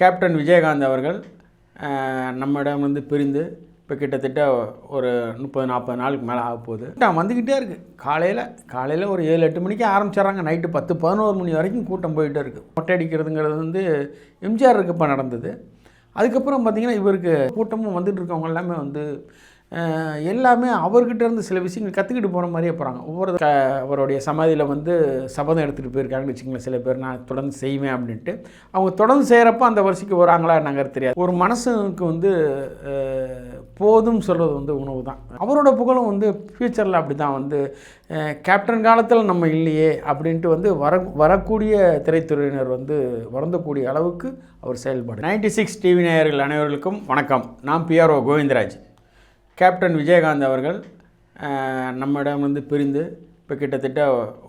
Captain Vijayakanth அவர்கள் நம்மிடம் வந்து பிரிந்து இப்போ கிட்டத்தட்ட ஒரு முப்பது நாற்பது நாளுக்கு மேலே ஆக போகுது. கூட்டம் வந்துக்கிட்டே இருக்குது காலையில் காலையில் ஒரு ஏழு எட்டு மணிக்கு ஆரம்பிச்சிடுறாங்க. நைட்டு பத்து பதினோரு மணி வரைக்கும் கூட்டம் போயிட்டே இருக்குது மொட்டை அடிக்கிறதுங்கிறது வந்து எம்ஜிஆர் இருக்கப்போ நடந்தது. அதுக்கப்புறம் பார்த்திங்கன்னா இவருக்கு கூட்டமும் வந்துட்டு இருக்கவங்க எல்லாமே வந்து எல்லாமே அவர்கிட்ட இருந்து சில விஷயங்கள் கற்றுக்கிட்டு போகிற மாதிரியே போகிறாங்க ஒவ்வொரு க அவருடைய சமாதியில் வந்து சபதம் எடுத்துகிட்டு போயிருக்காங்கன்னு வச்சுங்களேன் சில பேர் நான் தொடர்ந்து செய்வேன் அப்படின்ட்டு. அவங்க தொடர்ந்து செய்கிறப்ப அந்த வரிசைக்கு வராங்களா நாங்கள் தெரியாது. ஒரு மனசுக்கு வந்து போதும் சொல்கிறது வந்து உணவு தான். அவரோட புகழும் வந்து ஃப்யூச்சரில் அப்படி தான் வந்து கேப்டன் காலத்தில் நம்ம இல்லையே அப்படின்ட்டு வந்து வர வரக்கூடிய திரைத்துறையினர் வந்து வருந்தக்கூடிய அளவுக்கு அவர் செயல்பாடு. நைன்டி சிக்ஸ் டிவி நேயர்கள் அனைவர்களுக்கும் வணக்கம். நான் பிஆர்ஓ கோவிந்தராஜ். கேப்டன் விஜயகாந்த் அவர்கள் நம்மிடம் வந்து பிரிந்து இப்போ கிட்டத்தட்ட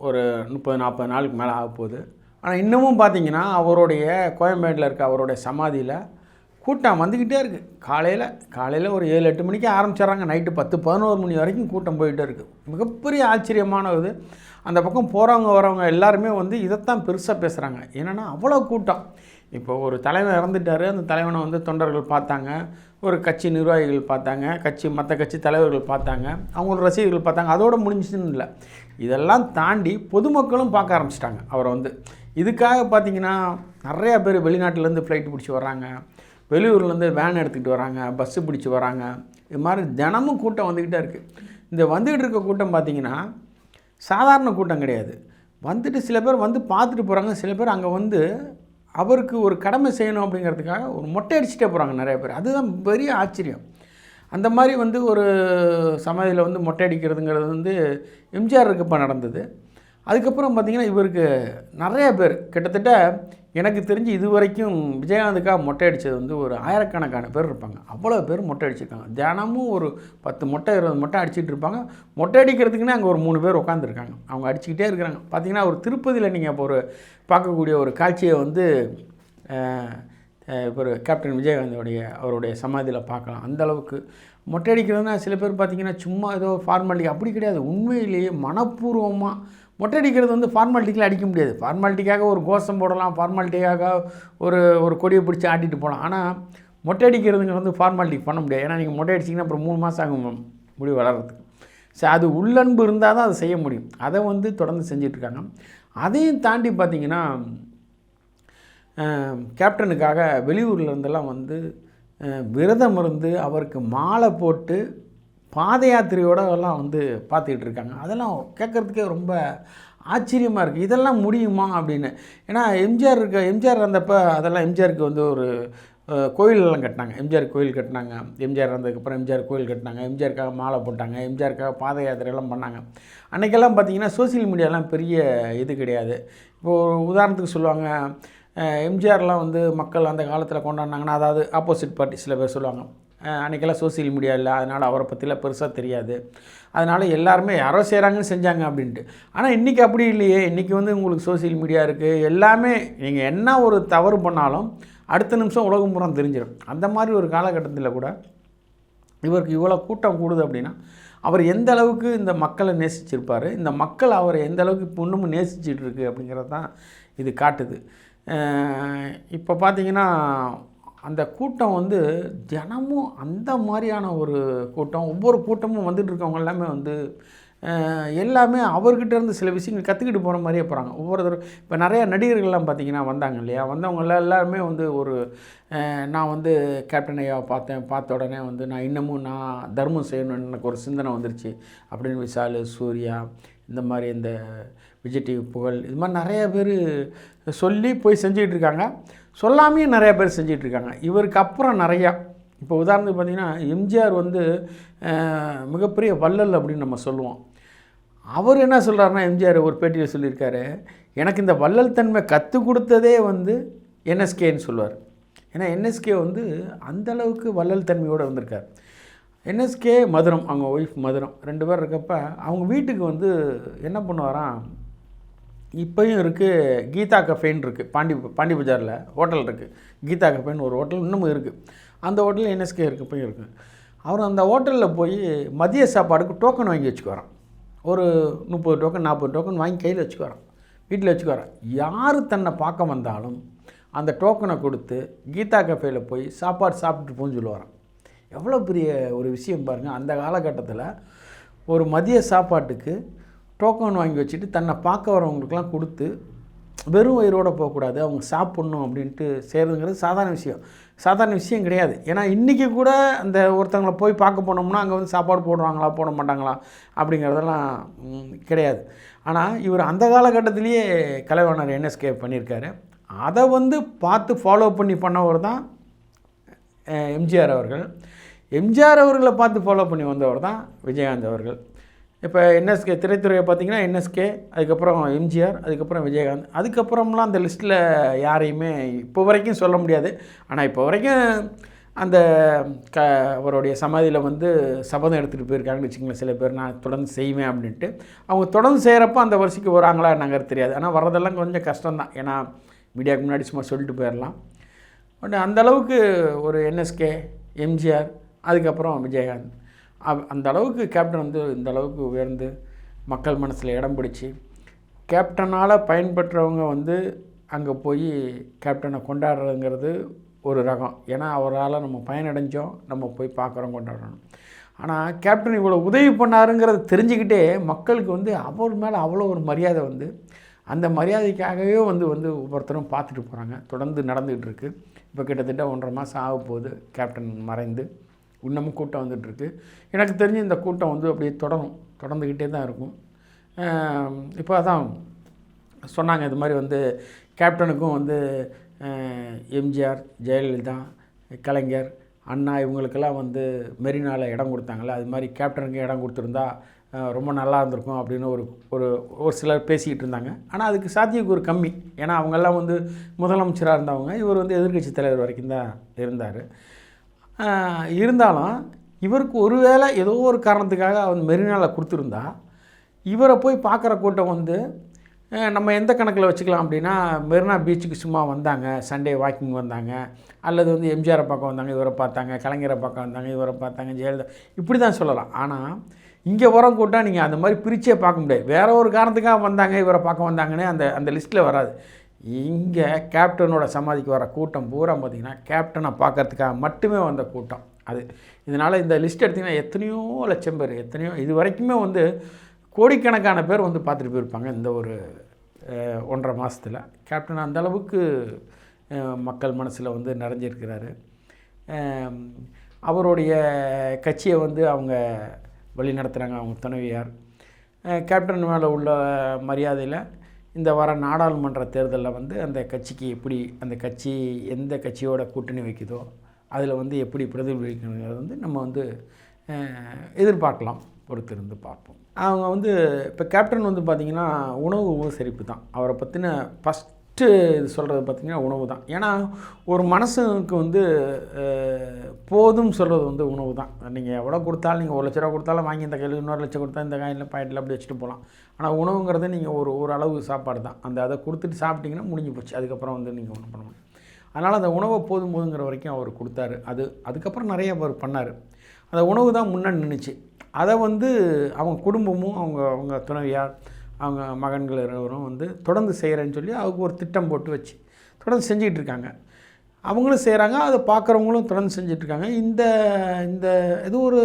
ஒரு முப்பது நாற்பது நாளுக்கு மேலே ஆக போகுது. ஆனால் இன்னமும் பார்த்தீங்கன்னா அவருடைய கோயம்பேட்டில் இருக்க அவருடைய சமாதியில் கூட்டம் வந்துக்கிட்டே இருக்குது காலையில் காலையில் ஒரு ஏழு எட்டு மணிக்கு ஆரம்பிச்சிடுறாங்க. நைட்டு பத்து பதினோரு மணி வரைக்கும் கூட்டம் போயிட்டே இருக்குது மிகப்பெரிய ஆச்சரியமான இது. அந்த பக்கம் போகிறவங்க வரவங்க எல்லாருமே வந்து இதைத்தான் பெருசாக பேசுகிறாங்க என்னென்னா அவ்வளோ கூட்டம். இப்போ ஒரு தலைவன் இறந்துட்டார் அந்த தலைவனை வந்து தொண்டர்கள் பார்த்தாங்க ஒரு கட்சி நிர்வாகிகள் பார்த்தாங்க கட்சி மற்ற கட்சி தலைவர்கள் பார்த்தாங்க அவங்களோட ரசிகர்கள் பார்த்தாங்க அதோடு முடிஞ்சுன்னு இல்லை. இதெல்லாம் தாண்டி பொதுமக்களும் பார்க்க ஆரம்பிச்சிட்டாங்க அவரை வந்து. இதுக்காக பார்த்தீங்கன்னா நிறையா பேர் வெளிநாட்டிலேருந்து ஃப்ளைட் பிடிச்சி வர்றாங்க வெளியூர்லேருந்து வேன் எடுத்துக்கிட்டு வராங்க பஸ்ஸு பிடிச்சி வராங்க இது மாதிரி தினமும் கூட்டம் வந்துக்கிட்டே இருக்குது இந்த வந்துக்கிட்டு இருக்க கூட்டம் பார்த்தீங்கன்னா சாதாரண கூட்டம் கிடையாது. வந்துட்டு சில பேர் வந்து பார்த்துட்டு போகிறாங்க சில பேர் அங்கே வந்து அவருக்கு ஒரு கடமை செய்யணும் அப்படிங்கிறதுக்காக ஒரு மொட்டை அடிச்சுட்டே போகிறாங்க நிறைய பேர். அதுதான் பெரிய ஆச்சரியம். அந்த மாதிரி வந்து ஒரு சமாதியில் வந்து மொட்டை அடிக்கிறதுங்கிறது வந்து எம்ஜிஆர் இருக்கப்போ நடந்தது. அதுக்கப்புறம் பார்த்திங்கன்னா இவருக்கு நிறைய பேர். கிட்டத்தட்ட எனக்கு தெரிஞ்சு இது வரைக்கும் விஜயகாந்துக்காக மொட்டை அடித்தது வந்து ஒரு ஆயிரக்கணக்கான பேர் இருப்பாங்க. அவ்வளோ பேர் மொட்டை அடிச்சிருக்காங்க தினமும் ஒரு பத்து மொட்டை இருபது மொட்டை அடிச்சுட்டு இருப்பாங்க. மொட்டை அடிக்கிறதுக்குன்னே அங்கே ஒரு மூணு பேர் உட்காந்துருக்காங்க அவங்க அடிச்சுக்கிட்டே இருக்கிறாங்க. பார்த்தீங்கன்னா ஒரு திருப்பதியில் நீங்கள் இப்போ ஒரு பார்க்கக்கூடிய ஒரு காட்சியை வந்து இப்போ ஒரு கேப்டன் விஜயகாந்தோடைய அவருடைய சமாதியில் பார்க்கலாம். அந்த அளவுக்கு மொட்டை அடிக்கிறதுனா சில பேர் பார்த்திங்கன்னா சும்மா ஏதோ ஃபார்மாலிட்டி அப்படி கிடையாது. உண்மையிலேயே மனப்பூர்வமாக மொட்டை அடிக்கிறது வந்து ஃபார்மாலிட்டிக்கில் அடிக்க முடியாது. ஃபார்மாலிட்டிக்காக ஒரு கோஷம் போடலாம் ஃபார்மாலிட்டிக்காக ஒரு ஒரு கொடியை பிடிச்சி ஆட்டிட்டு போகலாம். ஆனால் மொட்டை அடிக்கிறதுங்க வந்து ஃபார்மாலிட்டி பண்ண முடியாது. ஏன்னா நீங்கள் மொட்டை அடிச்சிங்கன்னா அப்புறம் மூணு மாதம் ஆகும் முடி வளர்கிறதுக்கு சரி அது உள்ளன்பு இருந்தால் தான் அதை செய்ய முடியும். அதை வந்து தொடர்ந்து செஞ்சிட்ருக்காங்க. அதையும் தாண்டி பார்த்தீங்கன்னா கேப்டனுக்காக வெளியூர்ல இருந்தெல்லாம் வந்து விரதம் இருந்து அவருக்கு மாலை போட்டு பாத யாத்திரையோட எல்லாம் வந்து பார்த்துக்கிட்டு இருக்காங்க அதெல்லாம் கேட்குறதுக்கே ரொம்ப ஆச்சரியமாக இருக்குது இதெல்லாம் முடியுமா அப்படின்னு. ஏன்னா எம்ஜிஆர் இருக்க எம்ஜிஆர் இருந்தப்போ அதெல்லாம் எம்ஜிஆருக்கு வந்து ஒரு கோயிலெல்லாம் கட்டினாங்க. எம்ஜிஆர் கோயில் கட்டினாங்க. எம்ஜிஆர் இருந்ததுக்கப்புறம் எம்ஜிஆர் கோயில் கட்டினாங்க. எம்ஜிஆருக்காக மாலை போட்டாங்க. எம்ஜிஆருக்காக பாத யாத்திரையெல்லாம் பண்ணாங்க. அன்றைக்கெல்லாம் பார்த்தீங்கன்னா சோசியல் மீடியாலாம் பெரிய இது கிடையாது. இப்போது உதாரணத்துக்கு சொல்லுவாங்க எம்ஜிஆர்லாம் வந்து மக்கள் அந்த காலத்தில் கொண்டாடினாங்கன்னா அதாவது ஆப்போசிட் பார்ட்டி சில பேர் சொல்லுவாங்க அன்றைக்கெல்லாம் சோசியல் மீடியா இல்லை. அதனால் அவரை பற்றிலாம் பெருசாக தெரியாது. அதனால் எல்லாருமே யாரோ செய்கிறாங்கன்னு செஞ்சாங்க அப்படின்ட்டு. ஆனால் இன்றைக்கி அப்படி இல்லையே. இன்றைக்கி வந்து உங்களுக்கு சோசியல் மீடியா இருக்குது எல்லாமே நீங்கள் என்ன ஒரு தவறு பண்ணாலும் அடுத்த நிமிஷம் உலகம் புறம் தெரிஞ்சிடும் அந்த மாதிரி ஒரு காலகட்டத்தில் கூட இவருக்கு இவ்வளோ கூட்டம் கூடுது அப்படின்னா அவர் எந்த அளவுக்கு இந்த மக்களை நேசிச்சிருப்பார் இந்த மக்கள் அவரை எந்த அளவுக்கு இப்போ இன்னமும் நேசிச்சிட்டு அப்படிங்கிறது தான் இது காட்டுது. இப்போ பார்த்தீங்கன்னா அந்த கூட்டம் வந்து தினமும் அந்த மாதிரியான ஒரு கூட்டம் ஒவ்வொரு கூட்டமும் வந்துட்டு இருக்கவங்க எல்லாமே வந்து எல்லாமே அவர்கிட்ட இருந்து சில விஷயங்கள் கற்றுக்கிட்டு போகிற மாதிரியே போகிறாங்க ஒவ்வொருத்தரும் இப்போ நிறைய நடிகர்கள்லாம் பார்த்திங்கன்னா வந்தாங்க இல்லையா? வந்தவங்க எல்லாருமே வந்து ஒரு நான் வந்து கேப்டன் ஐயாவை பார்த்தேன். பார்த்த உடனே வந்து நான் இன்னமும் நான் தர்மம் செய்யணும்னு எனக்கு ஒரு சிந்தனை வந்துருச்சு. அப்படின்னு விசால் சூர்யா இந்த மாதிரி இந்த விஜய் டிவி புகழ் இது மாதிரி நிறைய பேர் சொல்லி போய் செஞ்சுக்கிட்டு இருக்காங்க. சொல்லாமையே நிறைய பேர் செஞ்சிகிட்ருக்காங்க இவருக்கு அப்புறம் நிறையா இப்போ உதாரணத்துக்கு பார்த்தீங்கன்னா எம்ஜிஆர் வந்து மிகப்பெரிய வள்ளல் அப்படின்னு நம்ம சொல்லுவோம். அவர் என்ன சொல்கிறாருன்னா எம்ஜிஆர் ஒரு பேட்டியில் சொல்லியிருக்காரு எனக்கு இந்த வள்ளல் தன்மை கற்றுக் கொடுத்ததே வந்து என்எஸ்கேன்னு சொல்லுவார். ஏன்னா என்எஸ்கே வந்து அந்தளவுக்கு வள்ளல் தன்மையோடு வந்திருக்கார். என்எஸ்கே மதுரம் அவங்க ஒய்ஃப் மதுரம் ரெண்டு பேர் இருக்கப்ப அவங்க வீட்டுக்கு வந்து என்ன பண்ணுவாராம் இப்போயும் இருக்குது கீதா கஃபேன்னு இருக்குது பாண்டி பாண்டி பஜாரில் ஹோட்டல் இருக்குது கீதா கஃபேன்னு ஒரு ஹோட்டல் இன்னமும் இருக்குது அந்த ஹோட்டலில் என்எஸ்கே இருக்குது இப்போயும் இருக்குது அவர் அந்த ஹோட்டலில் போய் மதிய சாப்பாடுக்கு டோக்கன் வாங்கி வச்சுக்கிறான் ஒரு முப்பது டோக்கன் நாற்பது டோக்கன் வாங்கி கையில் வச்சுக்குவாராம். வீட்டில் வச்சுக்குவாராம். யார் தன்னை பார்க்க வந்தாலும் அந்த டோக்கனை கொடுத்து கீதா கஃபேயில் போய் சாப்பாடு சாப்பிட்டு போன்னு சொல்லுவாரான் எவ்வளோ பெரிய ஒரு விஷயம் பாருங்கள் அந்த காலகட்டத்தில் ஒரு மதிய சாப்பாட்டுக்கு டோக்கன் வாங்கி வச்சுட்டு தன்னை பார்க்க வரவங்களுக்குலாம் கொடுத்து வெறும் வயிறோடு போகக்கூடாது அவங்க சாப்பிட்ணும் அப்படின்ட்டு செய்கிறதுங்கிறது சாதாரண விஷயம். சாதாரண விஷயம் கிடையாது. ஏன்னா இன்றைக்கி கூட அந்த ஒருத்தங்களை போய் பார்க்க போனோம்னா அங்கே வந்து சாப்பாடு போடுவாங்களா போட மாட்டாங்களா அப்படிங்கிறதெல்லாம் கிடையாது. ஆனால் இவர் அந்த காலகட்டத்திலேயே கலைவாணர் என்எஸ்கே பண்ணியிருக்காரு. அதை வந்து பார்த்து ஃபாலோ பண்ணி பண்ணவர் தான் எம்ஜிஆர் அவர்கள். எம்ஜிஆர் அவர்களை பார்த்து ஃபாலோ பண்ணி வந்தவர் தான் விஜயகாந்த் அவர்கள். இப்போ என்எஸ்கே திரைத்துறையை பார்த்தீங்கன்னா என்எஸ்கே அதுக்கப்புறம் எம்ஜிஆர் அதுக்கப்புறம் விஜயகாந்த். அதுக்கப்புறம்லாம் அந்த லிஸ்ட்டில் யாரையுமே இப்போ வரைக்கும் சொல்ல முடியாது. ஆனால் இப்போ வரைக்கும் அந்த க அவருடைய சமாதியில் வந்து சபதம் எடுத்துகிட்டு போயிருக்காங்கன்னு வச்சுக்கோங்களேன் சில பேர். நான் தொடர்ந்து செய்வேன் அப்படின்ட்டு. அவங்க தொடர்ந்து செய்கிறப்ப அந்த வரிசைக்கு வராங்களா நாங்கள் தெரியாது. ஆனால் வர்றதெல்லாம் கொஞ்சம் கஷ்டம்தான். ஏன்னா மீடியாவுக்கு முன்னாடி சும்மா சொல்லிட்டு போயிடலாம் பட் அந்த அளவுக்கு ஒரு என்எஸ்கே எம்ஜிஆர் அதுக்கப்புறம் விஜயகாந்த். அந்த அளவுக்கு கேப்டன் வந்து இந்த அளவுக்கு உயர்ந்து மக்கள் மனசில் இடம் பிடிச்சி கேப்டனால் பயன்பெற்றவங்க வந்து அங்கே போய் கேப்டனை கொண்டாடுறதுங்கிறது ஒரு ரகம். ஏன்னா அவரால் நம்ம பயனடைஞ்சோம் நம்ம போய் பார்க்குறோம் கொண்டாடணும் ஆனால் கேப்டன் இவ்வளோ உதவி பண்ணாருங்கிறத தெரிஞ்சுக்கிட்டே மக்களுக்கு வந்து அவர் மேலே அவ்வளோ ஒரு மரியாதை வந்து அந்த மரியாதைக்காகவே வந்து வந்து ஒவ்வொருத்தரும் பார்த்துட்டு போகிறாங்க தொடர்ந்து நடந்துகிட்டு இருக்குது இப்போ கிட்டத்தட்ட ஒன்றரை மாதம் ஆக போகுது கேப்டன் மறைந்து. இன்னமும் கூட்டம் வந்துட்டுருக்கு. எனக்கு தெரிஞ்சு இந்த கூட்டம் வந்து அப்படியே தொடரும். தொடர்ந்துக்கிட்டே தான் இருக்கும். இப்போ அதான் சொன்னாங்க இது மாதிரி வந்து கேப்டனுக்கும் வந்து எம்ஜிஆர் ஜெயலலிதா கலைஞர் அண்ணா இவங்களுக்கெல்லாம் வந்து மெரினாவில் இடம் கொடுத்தாங்கல்ல. அது மாதிரி கேப்டனுக்கு இடம் கொடுத்துருந்தா ரொம்ப நல்லா இருந்திருக்கும் அப்படின்னு ஒரு ஒரு ஒரு சிலர் பேசிக்கிட்டு இருந்தாங்க. ஆனால் அதுக்கு சாத்தியக்கூறு கம்மி. ஏன்னா அவங்கெல்லாம் வந்து முதலமைச்சராக இருந்தவங்க இவர் வந்து எதிர்க்கட்சி தலைவர் வரைக்கும் தான் இருந்தார். இருந்தாலும் இவருக்கு ஒருவேளை ஏதோ ஒரு காரணத்துக்காக அவன் மெரினாவில் கொடுத்துருந்தா இவரை போய் பார்க்குற கூட்டம் வந்து நம்ம எந்த கணக்கில் வச்சுக்கலாம் அப்படின்னா மெரினா பீச்சுக்கு சும்மா வந்தாங்க சண்டே வாக்கிங் வந்தாங்க அல்லது வந்து எம்ஜிஆரை பார்க்க வந்தாங்க இவரை பார்த்தாங்க கலைஞரை பார்க்க வந்தாங்க இவரை பார்த்தாங்க ஜெயலலிதா இப்படி தான் சொல்லலாம். ஆனால் இங்கே உரம் கூட்டம் நீங்கள் அந்த மாதிரி பிரிச்சே பார்க்க முடியாது. வேற ஒரு காரணத்துக்காக வந்தாங்க இவரை பார்க்க வந்தாங்கன்னு அந்த அந்த லிஸ்ட்டில் வராது. இங்கே கேப்டனோட சமாதிக்கு வர கூட்டம் பூரா பார்த்திங்கன்னா கேப்டனை பார்க்கறதுக்காக மட்டுமே வந்த கூட்டம். அது இதனால் இந்த லிஸ்ட் எடுத்திங்கன்னா எத்தனையோ லட்சம் பேர் எத்தனையோ இது வரைக்குமே வந்து கோடிக்கணக்கான பேர் வந்து பார்த்துட்டு போயிருப்பாங்க இந்த ஒரு ஒன்றரை மாதத்தில் கேப்டன் அந்தளவுக்கு மக்கள் மனசில் வந்து நிறைஞ்சிருக்கிறாரு. அவருடைய கட்சியை வந்து அவங்க வழி நடத்துகிறாங்க அவங்க துணைவியார். கேப்டன் மேலே உள்ள மரியாதையில் இந்த வர நாடாளுமன்ற தேர்தலில் வந்து அந்த கட்சிக்கு எப்படி அந்த கட்சி எந்த கட்சியோட கூட்டணி வைக்குதோ அதில் வந்து எப்படி பிரதிபலிக்கணுங்கிறது வந்து நம்ம வந்து எதிர்பார்க்கலாம். பொறுத்திருந்து பார்ப்போம். அவங்க வந்து இப்போ கேப்டன் வந்து பார்த்திங்கன்னா உணவு உபசரிப்பு தான். அவரை பற்றின ஃபஸ்ட் ஃபஸ்ட்டு இது சொல்கிறது பார்த்திங்கன்னா உணவு தான். ஏன்னா ஒரு மனசுக்கு வந்து போதும் சொல்கிறது வந்து உணவு தான். நீங்கள் எவ்வளோ கொடுத்தாலும் நீங்கள் ஒரு லட்ச ரூபா கொடுத்தாலும் வாங்கி இந்த கையில் இன்னொரு லட்சம் கொடுத்தா இந்த காயில் பாக்கெட்டில் அப்படி வச்சுட்டு போகலாம். ஆனால் உணவுங்கிறது நீங்கள் ஒரு ஒரு அளவு சாப்பாடு தான். அந்த அதை கொடுத்துட்டு சாப்பிட்டீங்கன்னா முடிஞ்சு போச்சு. அதுக்கப்புறம் வந்து நீங்கள் ஒன்றும் பண்ண முடியும் அதனால் அந்த உணவை போதும் போதுங்கிற வரைக்கும் அவர் கொடுத்தாரு. அது அதுக்கப்புறம் நிறைய அவர் பண்ணார். அந்த உணவு தான் முன்னாடி நின்றுச்சு அதை வந்து அவங்க குடும்பமும் அவங்க அவங்க துணைவியார் அவங்க மகன்கள் இருவரும் வந்து தொடர்ந்து செய்கிறேன்னு சொல்லி அவங்க ஒரு திட்டம் போட்டு வச்சு தொடர்ந்து செஞ்சுக்கிட்டு இருக்காங்க அவங்களும் செய்கிறாங்க அதை பார்க்குறவங்களும் தொடர்ந்து செஞ்சிட்ருக்காங்க இந்த இந்த இது ஒரு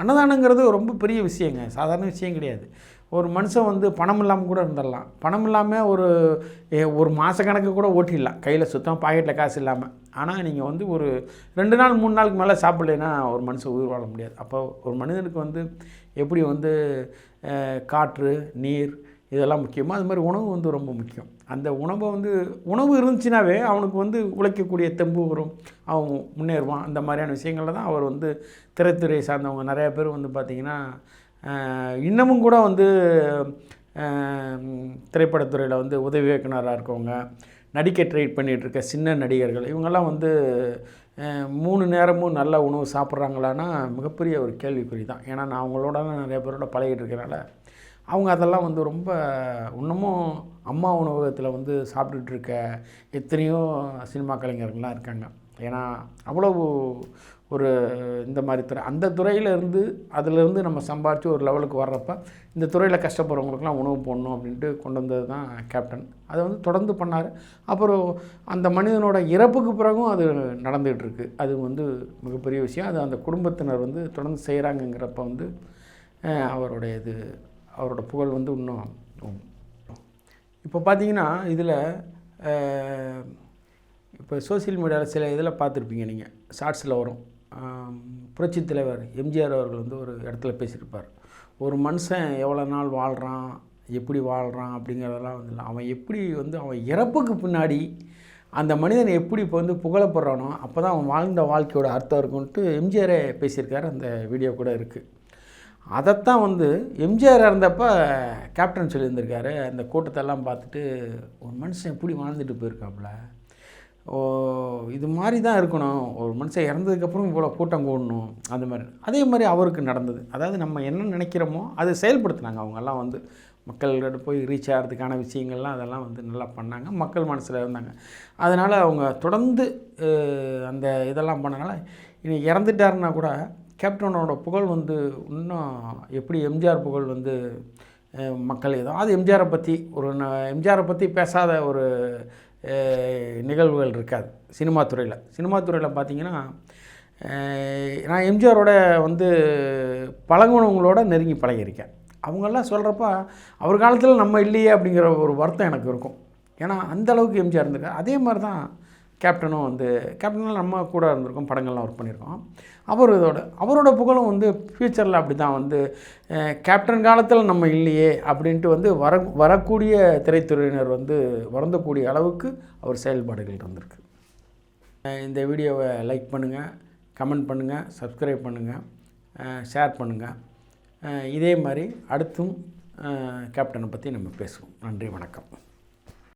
அன்னதானங்கிறது ரொம்ப பெரிய விஷயங்க சாதாரண விஷயம் கிடையாது. ஒரு மனுஷன் வந்து பணம் இல்லாமல் கூட இருந்துடலாம். பணம் இல்லாமல் ஒரு ஏ, ஒரு மாத கணக்கு கூட ஓட்டிடலாம். கையில் சுத்தம் பாக்கெட்டில் காசு இல்லாமல் ஆனால் நீங்கள் வந்து ஒரு ரெண்டு நாள் மூணு நாளுக்கு மேலே சாப்பிட்லைன்னா ஒரு மனுஷன் உயிர் வாழ முடியாது. அப்போ ஒரு மனிதனுக்கு வந்து எப்படி வந்து காற்று நீர் இதெல்லாம் முக்கியமாக அது மாதிரி உணவு வந்து ரொம்ப முக்கியம். அந்த உணவை வந்து உணவு இருந்துச்சுனாவே அவனுக்கு வந்து உழைக்கக்கூடிய தெம்பு வரும். அவன் முன்னேறுவான். அந்த மாதிரியான விஷயங்களில் தான் அவர் வந்து திரைத்துறையை சார்ந்தவங்க நிறைய பேர் வந்து பார்த்திங்கன்னா இன்னமும் கூட வந்து திரைப்படத்துறையில் வந்து உதவி இயக்குனராக இருக்கவங்க நடிக்க ட்ரைட் பண்ணிகிட்ருக்க சின்ன நடிகர்கள் இவங்கெல்லாம் வந்து மூணு நேரமும் நல்ல உணவு சாப்பிட்றாங்களான்னா மிகப்பெரிய ஒரு கேள்விக்குறி தான். ஏன்னா நான் அவங்களோட நிறைய பேரோட பழகிட்டு இருக்கிறனால அவங்க அதெல்லாம் வந்து ரொம்ப இன்னமும் அம்மா உணவகத்தில் வந்து சாப்பிட்டுட்டு இருக்க எத்தனையோ சினிமா கலைஞர்கள்லாம் இருக்காங்க. ஏன்னா அவ்வளவு ஒரு இந்த மாதிரி துறை அந்த துறையில் இருந்து நம்ம சம்பாரித்து ஒரு லெவலுக்கு வர்றப்ப இந்த துறையில் கஷ்டப்படுறவங்களுக்குலாம் உணவு போடணும் அப்படின்ட்டு கொண்டு வந்தது தான் கேப்டன். அதை வந்து தொடர்ந்து பண்ணார். அப்புறம் அந்த மனிதனோட இறப்புக்கு பிறகும் அது நடந்துகிட்ருக்கு. அது வந்து மிகப்பெரிய விஷயம். அது அந்த குடும்பத்தினர் வந்து தொடர்ந்து செய்கிறாங்கங்கிறப்ப வந்து அவருடைய இது அவரோட புகழ் வந்து இன்னும் இப்போ பார்த்தீங்கன்னா இதில் இப்போ சோஷியல் மீடியாவில் சில இதில் பார்த்துருப்பீங்க நீங்கள் ஷார்ட்ஸில் வரும். புரட்சி புரட்சித் தலைவர் எம்ஜிஆர் அவர்கள் வந்து ஒரு இடத்துல பேசியிருப்பார். ஒரு மனுஷன் எவ்வளோ நாள் வாழ்கிறான் எப்படி வாழ்கிறான் அப்படிங்கிறதெல்லாம் வந்து அவன் எப்படி வந்து அவன் இறப்புக்கு பின்னாடி அந்த மனிதன் எப்படி இப்போ வந்து புகழப்படுறானோ அப்போ தான் அவன் வாழ்ந்த வாழ்க்கையோட அர்த்தம் இருக்குன்ட்டு எம்ஜிஆரே பேசியிருக்காரு. அந்த வீடியோ கூட இருக்குது அதைத்தான் வந்து எம்ஜிஆர் இறந்தப்போ கேப்டன் சொல்லியிருந்திருக்காரு. அந்த கூட்டத்தெல்லாம் பார்த்துட்டு ஒரு மனுஷன் எப்படி வாழ்ந்துட்டு போயிருக்காப்புல. ஓ இது மாதிரி தான் இருக்கணும். ஒரு மனுஷன் இறந்ததுக்கப்புறம் இவ்வளோ கூட்டம் கூடணும். அந்த மாதிரி. அதே மாதிரி அவருக்கு நடந்தது. அதாவது நம்ம என்ன நினைக்கிறோமோ அதை செயல்படுத்தினாங்க. அவங்கெல்லாம் வந்து மக்கள்கிட்ட போய் ரீச் ஆகிறதுக்கான விஷயங்கள்லாம் அதெல்லாம் வந்து நல்லா பண்ணாங்க. மக்கள் மனசில் இருந்தாங்க. அதனால் அவங்க தொடர்ந்து அந்த இதெல்லாம் பண்ணனால இனி இறந்துட்டாருன்னா கூட கேப்டனோட புகழ் வந்து இன்னும் எப்படி எம்ஜிஆர் புகழ் வந்து மக்கள் ஏதோ அது எம்ஜிஆரை பற்றி ஒரு ந- எம்ஜிஆரை பற்றி பேசாத ஒரு நிகழ்வுகள் இருக்காது சினிமா துறையில். சினிமா துறையில் பார்த்தீங்கன்னா நான் எம்ஜிஆரோட வந்து பழகுனவங்களோட நெருங்கி பழகியிருக்கேன். அவங்கெல்லாம் சொல்கிறப்ப அவர் காலத்தில் நம்ம இல்லையே அப்படிங்கிற ஒரு வருத்தம் எனக்கு இருக்கும். ஏன்னா அந்த அளவுக்கு எம்ஜிஆர் இருந்திருக்காரு. அதே மாதிரி தான் கேப்டனும் வந்து கேப்டனும் நம்ம கூட இருந்திருக்கோம் படங்கள்லாம் ஒர்க் பண்ணியிருக்கோம். அவர் இதோட அவரோட புகழும் வந்து ஃப்யூச்சரில் அப்படி தான் வந்து கேப்டன் காலத்தில் நம்ம இல்லையே அப்படின்ட்டு வந்து வர வரக்கூடிய திரைத்துறையினர் வந்து வருந்தக்கூடிய அளவுக்கு அவர் செயல்பாடுகள் இருந்திருக்கு. இந்த வீடியோவை லைக் பண்ணுங்கள் கமெண்ட் பண்ணுங்கள் சப்ஸ்கிரைப் பண்ணுங்கள் ஷேர் பண்ணுங்கள் இதே மாதிரி அடுத்தும் கேப்டனை பற்றி நம்ம பேசுவோம். நன்றி வணக்கம்.